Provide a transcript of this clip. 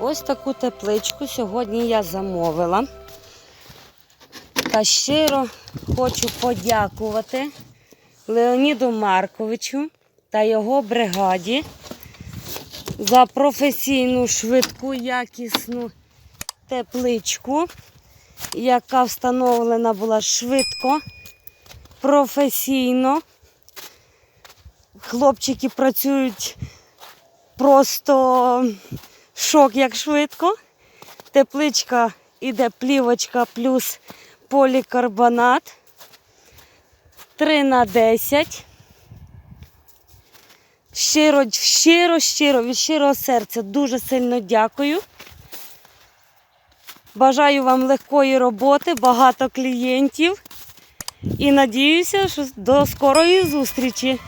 Ось таку тепличку сьогодні я замовила. Та щиро хочу подякувати Леоніду Марковичу та його бригаді за професійну, швидку, якісну тепличку, яка встановлена була швидко, професійно. Хлопчики працюють просто шок, як швидко. Тепличка іде плівочка плюс полікарбонат. 3 на 10. Щиро, щиро, щиро, від щирого серця дуже сильно дякую. Бажаю вам легкої роботи, багато клієнтів. І надіюся, що до скорої зустрічі.